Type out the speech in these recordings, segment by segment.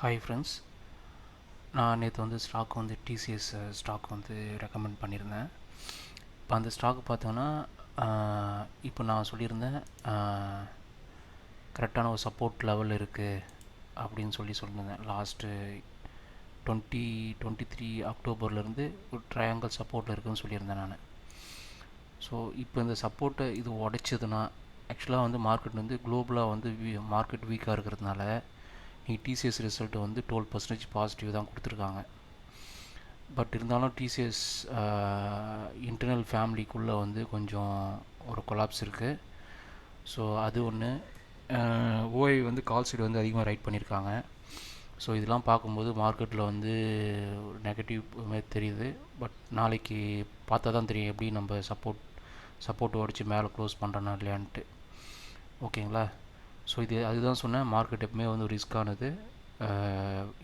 Hi friends நான் நேற்று வந்து ஸ்டாக் வந்து டிசிஎஸ் ஸ்டாக் வந்து ரெக்கமெண்ட் பண்ணியிருந்தேன். இப்போ அந்த ஸ்டாக் பார்த்தோன்னா இப்போ நான் சொல்லியிருந்தேன் கரெக்டான ஒரு சப்போர்ட் லெவல் இருக்குது அப்படின்னு சொல்லி சொல்லியிருந்தேன். லாஸ்ட்டு டுவெண்ட்டி டுவெண்ட்டி த்ரீ அக்டோபர்லேருந்து ஒரு ட்ரையாங்கல் சப்போர்ட்டில் இருக்குதுன்னு சொல்லியிருந்தேன் நான். ஸோ இப்போ இந்த சப்போர்ட்டை இது உடைச்சதுன்னா ஆக்சுவலாக வந்து மார்க்கெட் வந்து குளோபலாக வந்து மார்க்கெட் வீக்காக இருக்கிறதுனால டிசிஎஸ் ரிசல்ட்டு வந்து டுவெல் பர்சன்டேஜ் பாசிட்டிவ் தான் கொடுத்துருக்காங்க. பட் இருந்தாலும் டிசிஎஸ் இன்டர்னல் ஃபேமிலிக்குள்ளே வந்து கொஞ்சம் ஒரு கொலாப்ஸ் இருக்குது ஸோ அது ஒன்று ஓஐ வந்து கால் சைடு வந்து அதிகமாக ரைட் பண்ணியிருக்காங்க ஸோ இதெல்லாம் பார்க்கும்போது மார்க்கெட்டில் வந்து நெகட்டிவ் மாதிரி தெரியுது. பட் நாளைக்கு பார்த்தா தான் தெரியும் எப்படி நம்ம சப்போர்ட் சப்போர்ட் உடச்சி மேலே க்ளோஸ் பண்ணுறோன்னா இல்லையான்ட்டு. ஓகேங்களா ஸோ இது அதுதான் சொன்னேன் மார்க்கெட் எப்பவுமே வந்து ரிஸ்க்கானது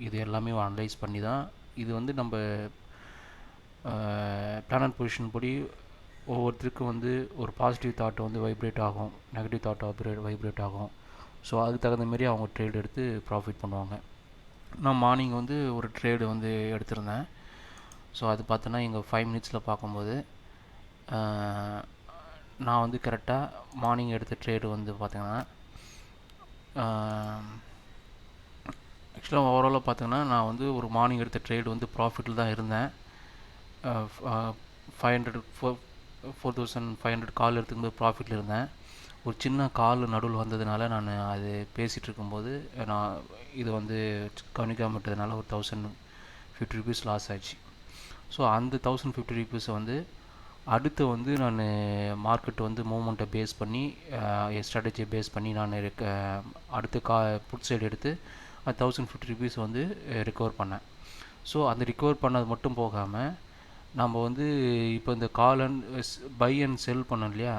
இது எல்லாமே அனலைஸ் பண்ணி தான் இது வந்து நம்ம பிளானட் பொசிஷன் படி ஒவ்வொருத்தருக்கும் வந்து ஒரு பாசிட்டிவ் தாட் வந்து வைப்ரேட் ஆகும். நெகட்டிவ் தாட் வைப்ரேட் வைப்ரேட் ஆகும். ஸோ அதுக்கு தகுந்த மாரி அவங்க ட்ரேட் எடுத்து ப்ராஃபிட் பண்ணுவாங்க. நான் மார்னிங் வந்து ஒரு ட்ரேடு வந்து எடுத்திருந்தேன். ஸோ அது பார்த்தோன்னா எங்கள் ஃபைவ் மினிட்ஸில் பார்க்கும்போது நான் வந்து கரெக்டாக மார்னிங் எடுத்த ட்ரேடு வந்து பார்த்திங்கன்னா ஆக்சுவலாக ஓவராலாக பார்த்தீங்கன்னா நான் வந்து ஒரு மார்னிங் எடுத்த ட்ரேடு வந்து ப்ராஃபிட்டில் தான் இருந்தேன். Five hundred four four thousand five hundred call எடுத்துக்கும்போது ப்ராஃபிட்டில் இருந்தேன். ஒரு சின்ன கால் நடுவில் வந்ததுனால நான் அது பேசிகிட்டு இருக்கும்போது நான் இது வந்து கவனிக்காம விட்டதுனால ஒரு தௌசண்ட் ஃபிஃப்டி ருபீஸ் லாஸ் ஆச்சு ஸோ அந்த தௌசண்ட் ஃபிஃப்டி ருபீஸை வந்து அடுத்து வந்து நான் மார்க்கெட் வந்து மூமெண்ட்டை பேஸ் பண்ணி ஸ்ட்ராட்டஜியை பேஸ் பண்ணி நான் அடுத்து கா புட் சைடு எடுத்து தௌசண்ட் ஃபிஃப்டி ருபீஸ் வந்து ரிக்கவர் பண்ணேன். ஸோ அந்த ரிக்கவர் பண்ணது மட்டும் போகாமல் நம்ம வந்து இப்போ இந்த call and buy and sell பண்ணோம் இல்லையா?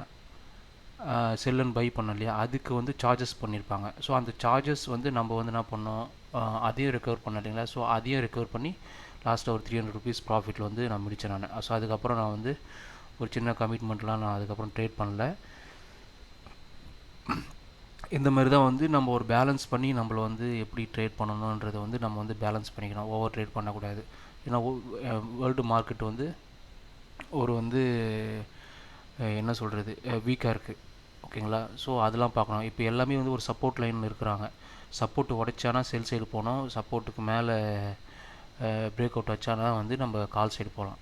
செல் அண்ட் பை பண்ணோம் இல்லையா? அதுக்கு வந்து சார்ஜஸ் பண்ணியிருப்பாங்க ஸோ அந்த சார்ஜஸ் வந்து நம்ம வந்து என்ன பண்ணோம்? அதையும் ரெக்கவர் பண்ண இல்லைங்களா? ஸோ அதையும் ரெக்கவர் பண்ணி லாஸ்ட்டாக ஒரு த்ரீ ஹண்ட்ரட் ருபீஸ் ப்ராஃபிட்டில் வந்து நான் முடித்தேன் நான். ஸோ அதுக்கப்புறம் நான் வந்து ஒரு சின்ன கமிட்மெண்ட்லாம் நான் அதுக்கப்புறம் ட்ரேட் பண்ணல. இந்த மாதிரி தான் வந்து நம்ம ஒரு பேலன்ஸ் பண்ணி நம்மளை வந்து எப்படி ட்ரேட் பண்ணணுன்றதை வந்து நம்ம வந்து பேலன்ஸ் பண்ணிக்கணும். ஓவர் ட்ரேட் பண்ணக்கூடாது. ஏன்னா வேர்ல்டு மார்க்கெட் வந்து ஒரு வந்து என்ன சொல்கிறது வீக்காக இருக்குது ஓகேங்களா? ஸோ அதெல்லாம் பார்க்கணும். இப்போ எல்லாமே வந்து ஒரு சப்போர்ட் லைனில் இருக்கிறாங்க. சப்போர்ட் உடைச்சானா செல் சைடு போனோம் சப்போர்ட்டுக்கு மேலே பிரேக் அவுட் வச்சானா வந்து நம்ம கால் சைடு போகலாம்.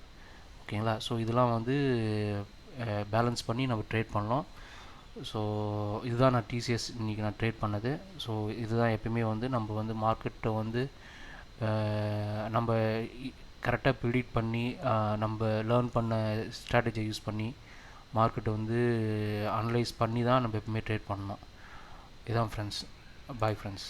ஓகேங்களா? ஸோ இதெல்லாம் வந்து பேலன்ஸ் பண்ணி நம்ம ட்ரேட் பண்ணலாம். ஸோ இதுதான் நான் டிசிஎஸ் இன்றைக்கி நான் ட்ரேட் பண்ணது. ஸோ இதுதான் எப்பயுமே வந்து நம்ம வந்து மார்க்கெட்டை வந்து நம்ம கரெக்டாக ப்ரிடிக்ட் பண்ணி நம்ம லேர்ன் பண்ண ஸ்ட்ராட்டஜியை யூஸ் பண்ணி மார்க்கெட்டை வந்து அனலைஸ் பண்ணி தான் நம்ம எப்பவுமே ட்ரேட் பண்ணணும் இதுதான் ஃப்ரெண்ட்ஸ் பாய் ஃப்ரெண்ட்ஸ்